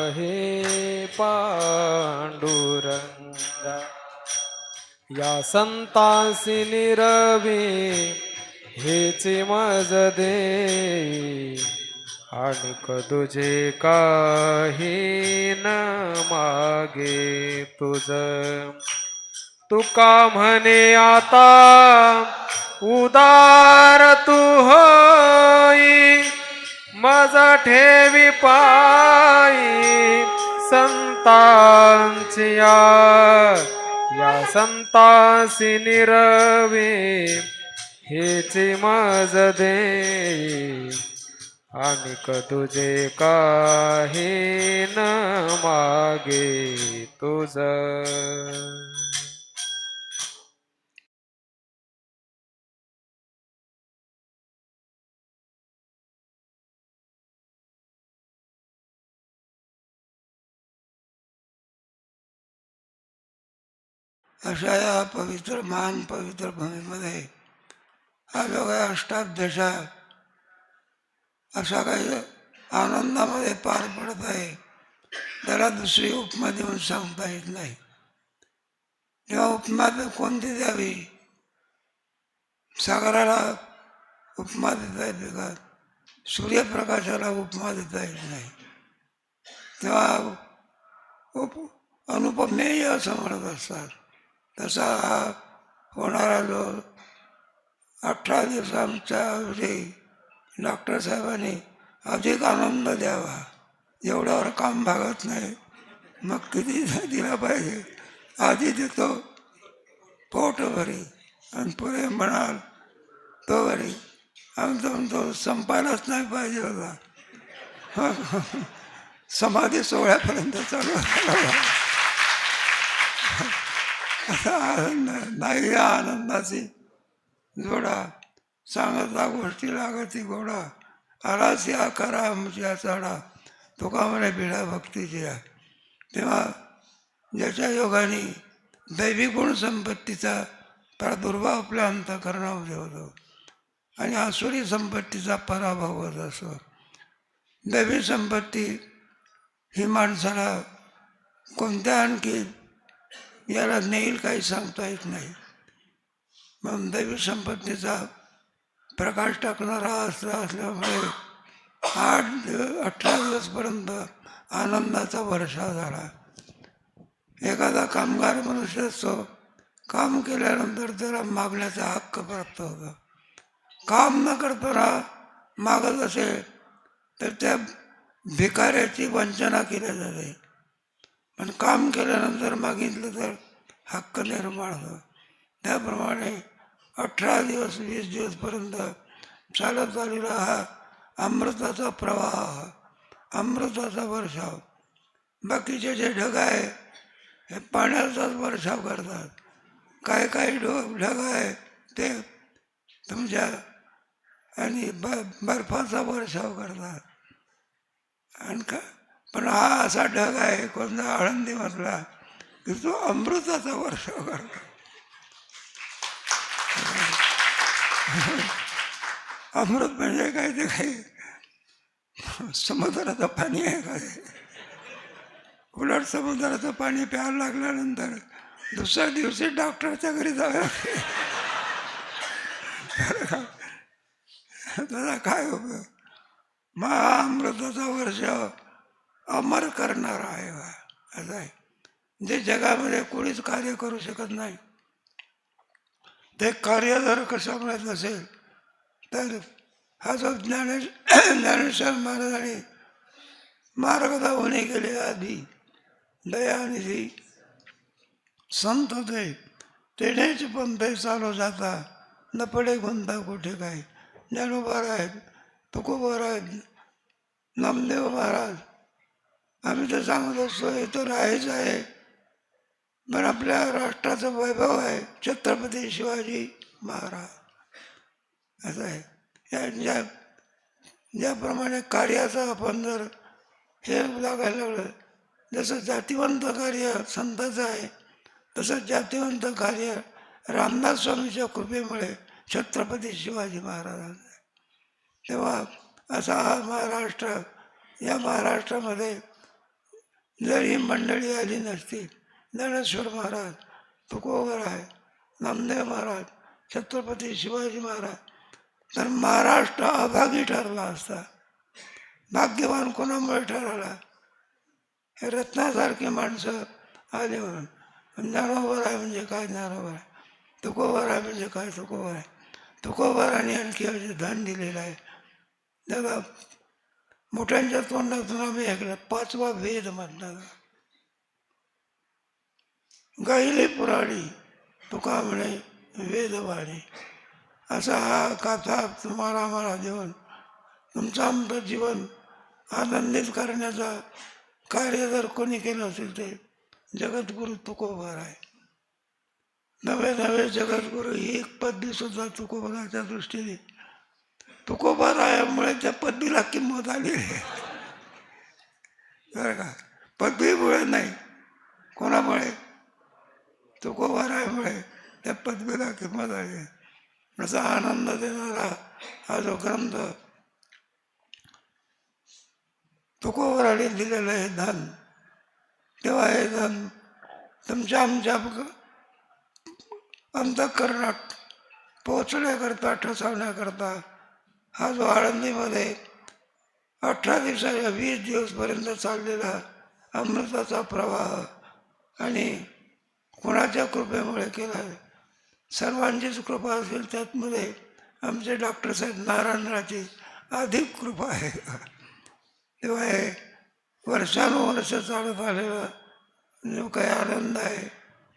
हे पांडुरंगा या संतासी निरवी हेचे मज दे. आणि तुझे काही न मागे तुझ. तुका म्हणे आता उदार तू होई. मज ठेवी पायी संतांची या संतासी निरवी निरवे हेचे मज दे. आणि तुझे काही न मागे तुझ. अशा या पवित्र महान पवित्र भूमीमध्ये. हा जो अष्टाध्याशा असा काही आनंदामध्ये पार पडत आहे. त्याला दुसरी उपमा देऊन सांगता येत नाही. तेव्हा उपमा कोणती द्यावी? सागराला उपमा देता येते का? सूर्यप्रकाशाला उपमा देता येत नाही. तेव्हा उप अनुपमेय असं म्हणत असतात. तसा हा होणारा जो अठरा दिवसांच्या अगदी डॉक्टर साहेबांनी अधिक आनंद द्यावा. एवढ्यावर काम भागत नाही. मग किती दिला पाहिजे? आधी देतो पोट भरी आणि पुढे म्हणाल तो भरी. आम्ही तो संपायलाच नाही पाहिजे होता. समाधी सोहळ्यापर्यंत चालू झाला. असा आनंद नाही या आनंदाची. जोडा सांगता गोष्टी लागती गोडा. आलाच या करा आमच्या चढा तुका म्हणे बिडा भक्तीची तेव्हा ज्याच्या योगाने दैवी गुण संपत्तीचा प्रादुर्भाव आपल्या अंतकरणामध्ये होतो. आणि आसुरी संपत्तीचा पराभव होत असतो. दैवी संपत्ती ही माणसाला कोणत्या आणखी याला नेईल काही सांगता येत नाही. मग दैवी संपत्तीचा प्रकाश टाकणारा असला असल्यामुळे आठ अठरा दिवसपर्यंत आनंदाचा वर्षा झाला. एखादा कामगार मनुष्य असतो काम केल्यानंतर त्याला मागण्याचा हक्क प्राप्त होतो. काम न करताना मागत असेल तर त्या भिकाऱ्याची वंचना केली जाते. पण काम केल्यानंतर मागितलं तर हक्क निर्माण होतं. त्याप्रमाणे अठरा दिवस वीस दिवसपर्यंत चालत आलेला हा अमृताचा प्रवाह अमृताचा वर्षाव. बाकीचे जे ढग आहे हे पाण्याचाच वर्षाव करतात. काय काय ढो ढग आहे ते तुमच्या आणि ब बर्फाचा वर्षाव करतात. आणि का पण हा असा ढग आहे कोणता आळंदीमधला की तो अमृताचा वर्षाव करतो. अमृत म्हणजे काय ते काही समुद्राचं पाणी आहे काय उलट समुद्राचं पाणी प्यायला लागल्यानंतर दुसऱ्या दिवशी डॉक्टरच्या घरी जावे त्याचा काय उपयोग? मग अमृताचा वर्ष. अमर करणार आहे असं आहे. जे जगामध्ये कोणीच कार्य करू शकत नाही. ते कार्य जर कशामुळे नसेल तर हा जो ज्ञानेश ज्ञानेश्वर महाराजांनी मार्ग होणे गेले आधी दयानिधी संत होते तेनेच पण ते चालू जाता. न पडे गुंता कुठे काय? ज्ञानोबा आहेत तुकोबा आहेत नामदेव महाराज आम्ही तर सांगत असतो हे तर आहेच आहे. पण आपल्या राष्ट्राचं वैभव आहे. छत्रपती शिवाजी महाराज. असं आहे. या ज्या ज्याप्रमाणे कार्याचं आपण जर हे लागायला लागलं जसं जातिवंत कार्य संताचं आहे तसं जातिवंत कार्य रामदास स्वामीच्या कृपेमुळे छत्रपती शिवाजी महाराजांचं आहे. तेव्हा असा हा महाराष्ट्र या महाराष्ट्रामध्ये जर ही मंडळी आली नसती. ज्ञानेश्वर महाराज तुकोबर आहे नामदेव महाराज छत्रपती शिवाजी महाराज तर महाराष्ट्र अभागी ठरला असता. भाग्यवान कोणामुळे ठरला? हे रत्नासारखी माणसं आली म्हणून. ज्ञानोबर आहे म्हणजे काय ज्ञानोबर आहे? तुकोबर आहे म्हणजे काय तुकोबर आहे? तुकोबराने आणखी धन दिलेलं आहे. त्याला मोठ्यांच्या तोंडातून आम्ही ऐकलं पाचवा वेद म्हणतात गाईले पुराणी तुका म्हणे वेदवाणी. असा हा कथा तुम्हाला आम्हाला देऊन तुमचं आमचं जीवन आनंदित करण्याचा कार्य जर कोणी केलं असेल ते जगद्गुरु तुकोबार आहे. नवे नवे जगद्गुरु ही एक पदवी सुद्धा तुकोबाराच्या दृष्टीने तुकोबारायामुळे त्या पदवीला किंमत आली. आहे बरं का? पदवीमुळे नाही कोणामुळे? तुकोबारायामुळे त्या पदवीला किंमत आली. आहे असा आनंद देणारा हा जो ग्रंथ तुकोबराने दिलेलं हे धन. तेव्हा हे धन तुमच्या आमच्या अंतःकरणात पोचण्याकरता ठसवण्याकरता हा जो आळंदीमध्ये अठरा दिवसाच्या वीस दिवसपर्यंत चाललेला अमृताचा प्रवाह आणि कोणाच्या कृपेमुळे केला सर्वांचीच कृपा असेल त्यातमध्ये आमचे डॉक्टर साहेब नारायणराची अधिक कृपा आहे. तेव्हा हे वर्षानुवर्ष चालत आलेला जो काही आनंद आहे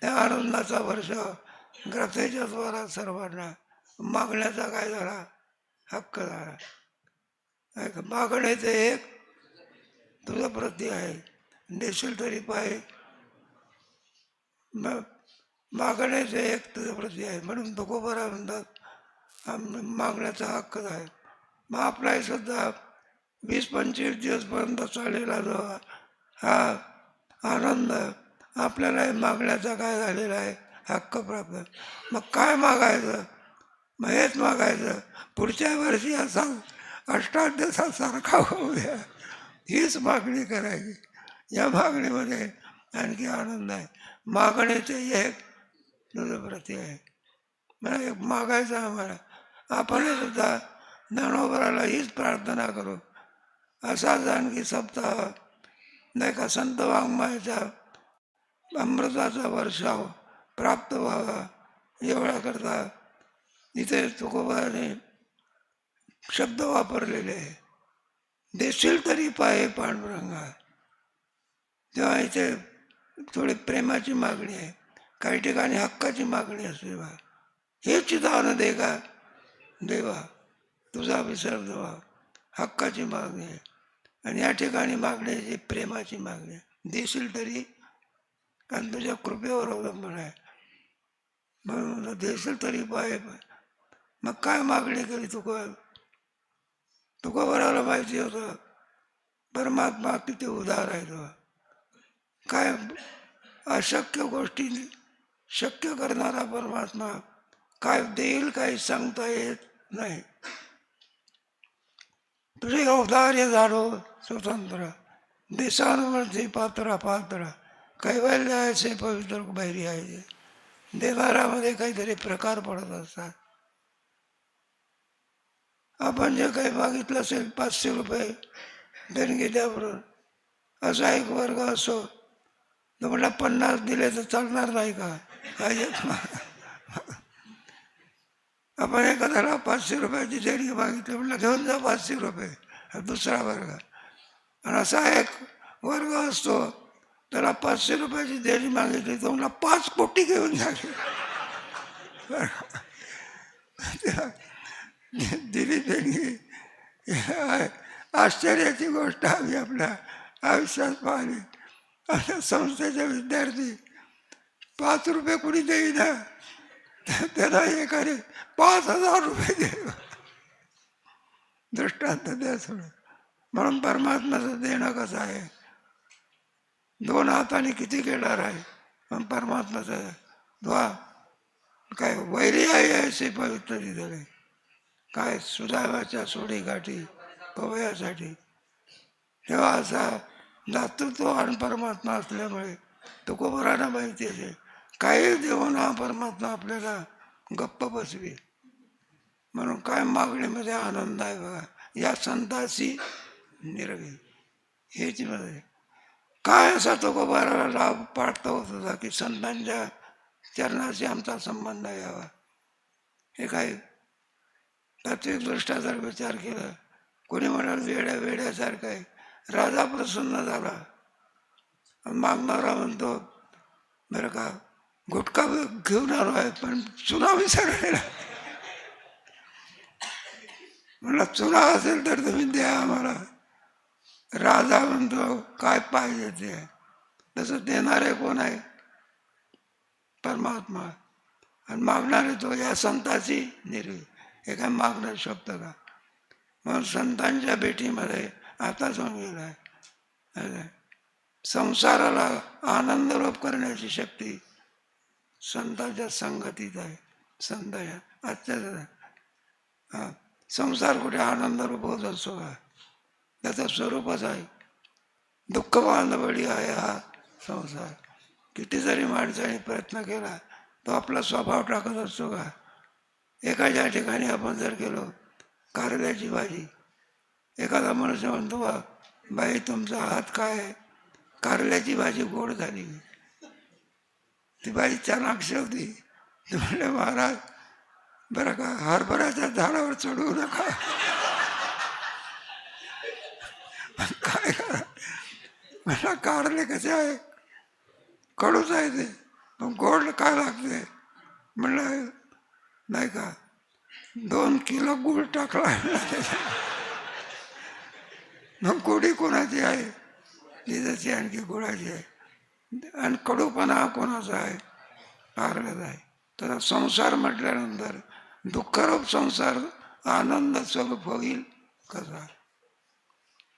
त्या आनंदाचा वर्ष ग्रथेच्या द्वारा सर्वांना मागण्याचा काय झाला? हक्क झाला एक मागण्याचे एक तुझं प्रती आहे. नेशील तरी पाय. मागण्याचं एक तुझं प्रती आहे. म्हणून तुकोबरा म्हणतात मागण्याचा हक्क आहे. मग आपलाही सुद्धा. वीस पंचवीस दिवसपर्यंत चाललेला जो हा आनंद. आपल्याला मागण्याचा काय झालेला आहे? हक्क प्राप्त. मग काय मागायचं? मग हेच मागायचं. पुढच्या वर्षी असा अष्टाध्यासारखा द्या. हीच मागणी करायची. या मागणीमध्ये आणखी आनंद आहे. मागणीचे एक तुझं प्रती आहे. मला एक मागायचं आम्हाला. आपणही सुद्धा ज्ञानोबराला हीच प्रार्थना करू. असाच आणखी सप्ताह नाही का संत वाङ्मयाच्या अमृताचा वर्षाव प्राप्त व्हावा एवढ्याकरता इथे तुकोबाने शब्द वापरलेले आहे. देशील तरी पाय पांडुरंगा तेव्हा इथे थोडी प्रेमाची मागणी आहे काही ठिकाणी हक्काची मागणी असते बा हे चितान दे का? देवा तुझा विसर देवा हक्काची मागणी आहे. आणि या ठिकाणी मागण्याची प्रेमाची मागणी आहे. देशील तरी कारण तुझ्या कृपेवर अवलंबून आहे. म्हणून देशील तरी पाय मग काय मागणी केली तुका? तुका बरायला माहिती होतं. परमात्मा किती उदार आहे तो. काय अशक्य गोष्टी शक्य करणारा परमात्मा काय देईल काही सांगता येत नाही. तुझे औदार्य झालो स्वतंत्र. देशांवरती पात्र पात्र कैवल्य आहे पवित्र बैरी आहे. देवारामध्ये काहीतरी प्रकार पडत असतात. आपण जे काही मागितलं असेल पाचशे रुपये देणगी द्याबरोबर असा एक वर्ग असो. तर म्हटलं पन्नास दिले तर चालणार नाही का? एक आपण एखाद्याला पाचशे रुपयाची देणगी मागितली म्हटलं घेऊन जा पाचशे रुपये. दुसरा वर्ग. आणि असा एक वर्ग असतो. त्याला पाचशे रुपयाची देणी मागितली तर मला पाच कोटी घेऊन जा. त्यांनी आश्चर्याची गोष्ट आम्ही आपल्या आयुष्यात पाहिली. आता संस्थेचे विद्यार्थी पाच रुपये कुणी देईना. तर त्याला एकाने पाच हजार रुपये दे दृष्टांत द्या थोडं म्हणून परमात्म्याचं देणं कसं आहे? दोन हाताने किती घेणार आहे? पण परमात्म्याचं द्वा. काय वैरी आहे असे पवित्र दिलेले काय सुदैवाच्या सोडी गाठी तेव्हा असा दातृत्व आणि परमात्मा असल्यामुळे तुकोबरांना माहिती आहे काही देऊन हा परमात्मा आपल्याला गप्प बसवी. म्हणून काय मागणीमध्ये आनंद आहे बघा. या संताशी निरवी हेच मध्ये काय असा तुकोबाराला लाभ पाठता होत होता की संतांच्या चरणाशी आमचा संबंध यावा? हे काही तात्विकदृष्ट्या जर विचार केला. कोणी म्हणाल वेड्या वेड्यासारखं आहे. राजा प्रसन्न झाला. मागणारा म्हणतो बरं का गुटखा घेऊन आलो आहे पण चुना विसरलेला. म्हणला चुना असेल तर तुम्ही द्या आम्हाला. राजा म्हणतो काय पाहिजे ते? तसं देणारे कोण आहे परमात्मा. आणि मागणारे तो या संताची निर्वी हे काय मागणं शब्द का? म्हणून संतांच्या भेटीमध्ये आता जाऊन गेलाय. संसाराला आनंदरूप करण्याची शक्ती संतांच्या संगतीत आहे. संतांच्या आजच्या हा, संसार कुठे आनंदरूप होत असतो का? त्याचं स्वरूपच आहे. दुःख बांधवडी आहे हा संसार. किती जरी माणसाने प्रयत्न केला तो आपला स्वभाव टाकत असतो का? एखाद्या ठिकाणी आपण जर गेलो कारल्याची भाजी एखादा मनुष्य म्हणतो बा बाई तुमचा हात काय आहे? कारल्याची भाजी गोड झाली. ती बाई चाणाक्ष होती ती म्हणले महाराज बरं का हरभऱ्याच्या झाडावर चढवू नका. काय करा? मला कारले कसे आहे? कडूच आहे ते. पण गोड काय लागते? म्हणलं नाही का? दोन किलो गुळ टाकला. मग गोडी कोणाची आहे? तिच्याची आणखी गुळाची आहे. आणि कडूपणा कोणाचा आहे? कारल्याचा आहे. तर संसार म्हटल्यानंतर दुःखरूप संसार आनंद स्वरूप होईल कसा?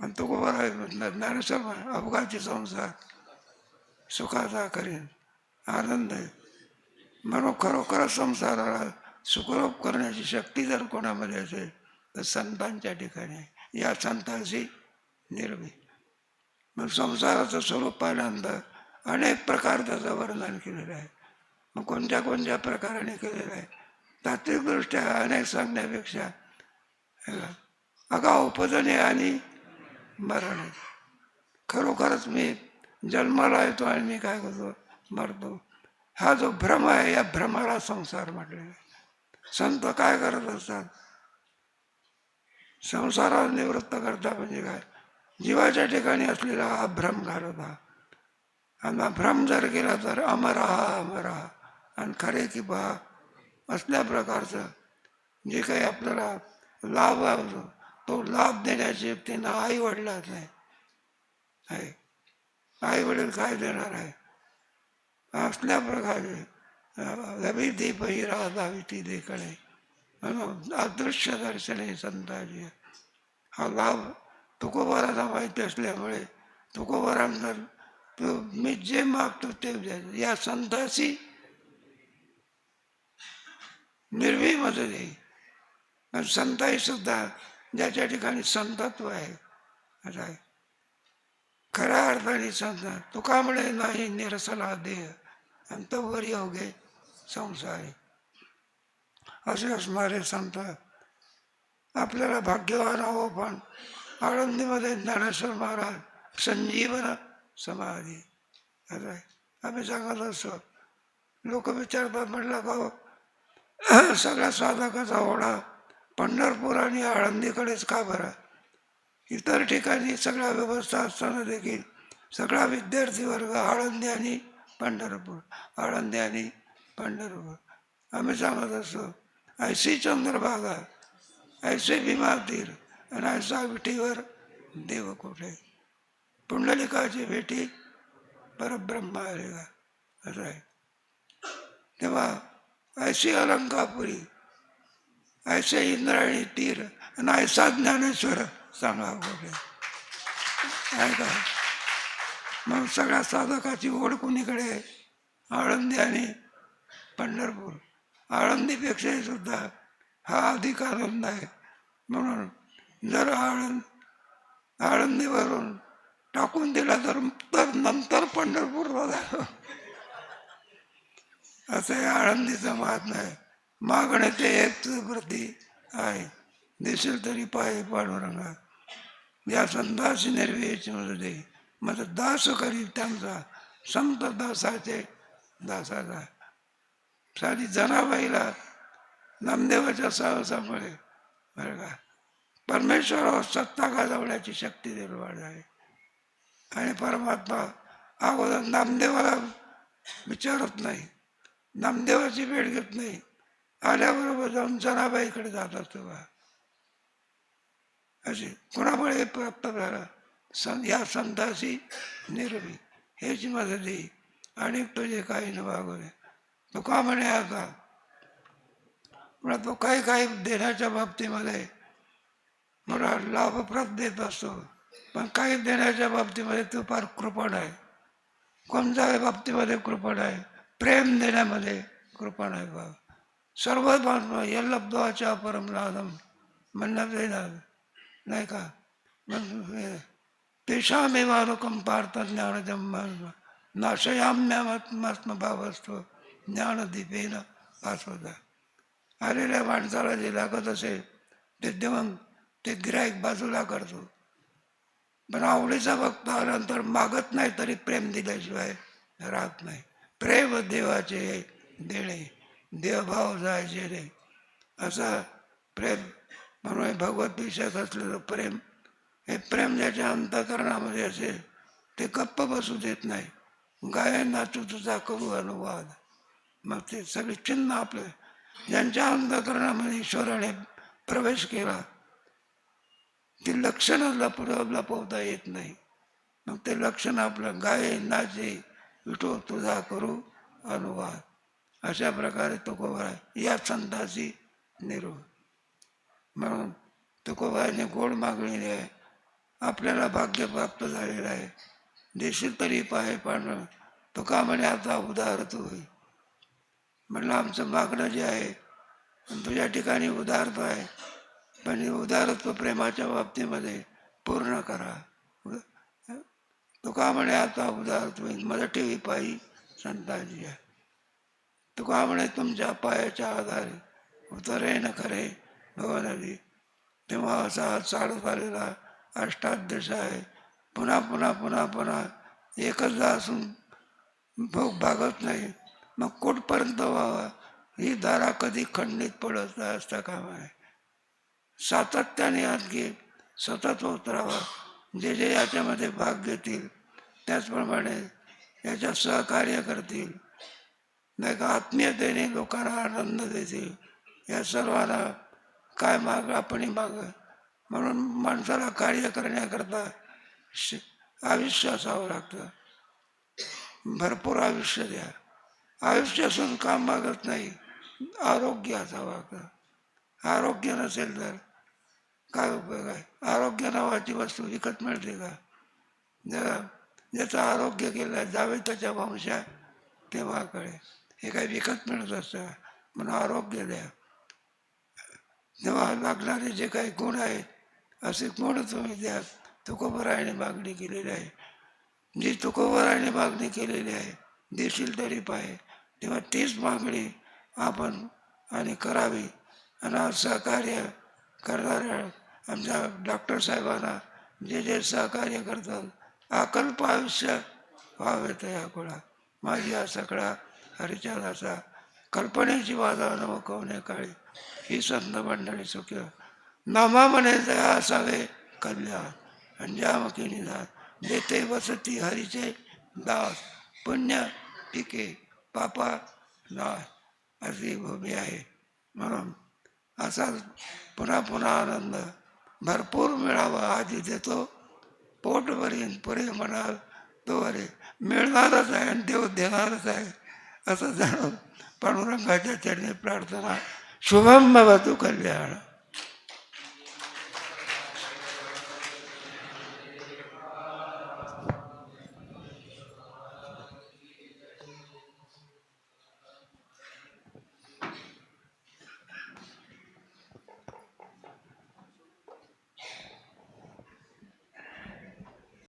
आणि तो बरं आहे म्हटलं ज्ञानेश्वर अपघाती संसार सुखाचा करीन आनंद आहे. म्हणून खरोखरच संसाराला सुखरूप करण्याची शक्ती जर कोणामध्ये असेल तर संतांच्या ठिकाणी आहे. या संतांशी निर्मी मग संसाराचं स्वरूप पाहिल्यानंतर अनेक प्रकार त्याचं वर्णन केलेलं आहे. मग कोणत्या कोणत्या प्रकाराने केलेलं आहे? तात्विकदृष्ट्या अनेक सांगण्यापेक्षा अगा उपजने आणि मरण खरोखरच मी जन्माला येतो आणि मी काय करतो? मरतो. हा जो भ्रम आहे या भ्रमाला संसार म्हटलेला आहे. संत काय करत असतात? संसारात निवृत्त करता म्हणजे काय? जीवाच्या ठिकाणी असलेला हा भ्रम घालत हा. आणि भ्रम जर केला तर अमर हा अमर हा. आणि खरे की बा असल्या प्रकारचं. जे काही आपल्याला लाभ आहे तो लाभ देण्याची त्यांना आई वडिलात नाही आहे. आई वडील काय देणार आहे? असल्या प्रकारे. रवी दीप ही राधा ती देखणे. म्हणून अदृश्य दर्शने संताजी. हा लाभ तुकोबाराला माहिती असल्यामुळे तुकोबारांना तो मी जे मागतो ते या संताशी निर्भीमध्ये देईल आणि संताई सुद्धा ज्याच्या ठिकाणी संतत्व आहे. खऱ्या अर्थाने संत तुकामुळे नाही निरसला देह. आणि तो वर योगे संसारी. असे असणारे संत आपल्याला भाग्यवान हवं पण आळंदीमध्ये ज्ञानेश्वर महाराज संजीवन समाधी. असं आहे. आम्ही सांगत असतो. लोक विचारतात म्हटलं का सगळ्या साधकाचा ओढा पंढरपूर आणि आळंदीकडेच का बरा? इतर ठिकाणी सगळ्या व्यवस्था असताना देखील सगळा विद्यार्थी वर्ग आळंदी आणि पंढरपूर आळंदी आणि पंढरपूर. आम्ही सांगत असतो ऐशी चंद्रभागा ऐसे भीमा तीर आणि ऐसा विठीवर देव कुठे? पुंडलिकाची भेटी परब्रह्म आलेला असं आहे. तेव्हा ऐशी अलंकापुरी ऐसे इंद्रायणी तीर आणि ऐसा ज्ञानेश्वर सांगा कुठे? आहे का? मग सगळ्या साधकाची ओढ कुणीकडे? आळंदी आणि पंढरपूर. आळंदीपेक्षाही सुद्धा हा अधिक आनंद आहे म्हणून जर आळंद आळंदीवरून टाकून दिला तर तर नंतर पंढरपूरला झालं असं हे आळंदीचं महात्मा आहे. मागणे ते एक प्रती आहे. दिसेल तरी पाय पांडुरंगा. या संतासी निर्वेशमध्ये मग दास करील त्यांचा संत दासाचे दासाचा. साधी जनाबाईला नामदेवाच्या साहसामुळे बरं का? परमेश्वरावर सत्ता गाजवण्याची शक्ती निर्माण झाली. आणि परमात्मा अगोदर नामदेवाला विचारत नाही. नामदेवाची भेट घेत नाही. आल्याबरोबर जाऊन जनाबाईकडे जात असतो बा. असे कोणामुळे हे प्राप्त झाला? सं या संताशी निरवी हेच माझं येई आणि तुझे काही न वागवले तो का म्हणे आता म्हणा तो काही काही देण्याच्या बाबतीमध्ये मला लाभप्रद देत असतो. पण काही देण्याच्या बाबतीमध्ये तो फार कृपण आहे. कोणत्या बाबतीमध्ये कृपण आहे. प्रेम देण्यामध्ये कृपण आहे बा. सर्व यल्लब्धवाच्या परमनादम म्हणण्यात येणार नाही का? मग तेषामेवानुकं पार्थ ज्ञानजम असतो ज्ञानदीपेन भासवता आलेल्या माणसाला जे लागत असेल ते देऊन ते गिराईक बाजूला करतो. पण आवडीचा भक्त आल्यानंतर मागत नाही तरी प्रेम दिल्याशिवाय राहत नाही. प्रेम देवाचे देणे देवभाव जायचे रे. असा प्रेम म्हणून भगवत विषयात असलेलं प्रेम हे प्रेम ज्याच्या अंतकरणामध्ये असेल ते गप्प बसू देत नाही. गाय नाचू तुझा करू अनुवाद. मग ते सगळे चिन्ह आपले. ज्यांच्या अंतकरणामध्ये ईश्वराने प्रवेश केला ती लक्षणं लपड लपवता येत नाही. मग ते लक्षण आपलं गाय नाचे विठो तुझा करू अनुवाद. अशा प्रकारे तुकोबा या संताची निरोध म्हणून तुकोबाने गोड मागलेली आहे आपल्याला भाग्य प्राप्त झालेलं आहे. देशील तरी पाय पांढर. तुका म्हणे आता उदार तू म्हटलं म्हणलं आमचं मागणं जे आहे तुझ्या ठिकाणी उदारत आहे. पण उदारत्व प्रेमाच्या बाबतीमध्ये पूर्ण करा. तुका म्हणे आता उदारत्व मदत ठेवी पायी संतांची आहे. तुका म्हणे तुमच्या पायाच्या आधारे उतरे न खरे भवनदी तेव्हा असा हा चालत आलेला अष्टादश आहे. पुन्हा पुन्हा पुन्हा पुन्हा. एकचदा असून भोग भागत नाही. मग कुठपर्यंत व्हावा? ही धारा कधी खंडित पडत असता काम आहे सातत्याने आणखी घेत सतत होत राहावा जे जे याच्यामध्ये भाग घेतील त्याचप्रमाणे याच्यात सहकार्य करतील. नाही का? आत्मीयतेने लोकांना आनंद देतील. या सर्वांना काय माग आपण माग. म्हणून माणसाला कार्य करण्याकरता श आयुष्य असावं लागतं. भरपूर आयुष्य द्या. आयुष्य असून काम मागत नाही. आरोग्य असावं लागतं आरोग्य नसेल तर काय उपयोग आहे? आरोग्य नावाची वस्तू विकत मिळते का? जरा ज्याचं आरोग्य केलं आहे जावे त्याच्या वंशा तेव्हाकडे हे काही विकत मिळत असतं. म्हणून आरोग्य द्या. तेव्हा लागणारे जे काही गुण आहेत असे गुण तुम्ही द्या. तुकोबरायने मागणी केलेली आहे. जी तुकोबरायने मागणी केलेली आहे देशील तरी पाहिजे तेव्हा तीच मागणी आपण आणि करावी. आणि आज सहकार्य करणाऱ्या आमच्या डॉक्टर साहेबांना जे जे सहकार्य करतात अकल्प आयुष्य व्हावे त्या कुळा माझी हा सगळा हरिचंदाचा कल्पनेची माझा अनुभव काळी ही संत मंडळी सुखी नामा म्हणे दया असावे कल्याण. अंजामकी निधान. देते वसती हरीचे दास. पुण्य पिके पापा अशी भूमी आहे. म्हणून असा पुन्हा पुन्हा आनंद भरपूर मिळावा आधी देतो. पोट भरीन पुरे म्हणाल तो अरे मिळणारच आहे आणि देव देणारच आहे असं जाणून पांडुरंगाच्या चरणी प्रार्थना शुभम भवतु कल्याण.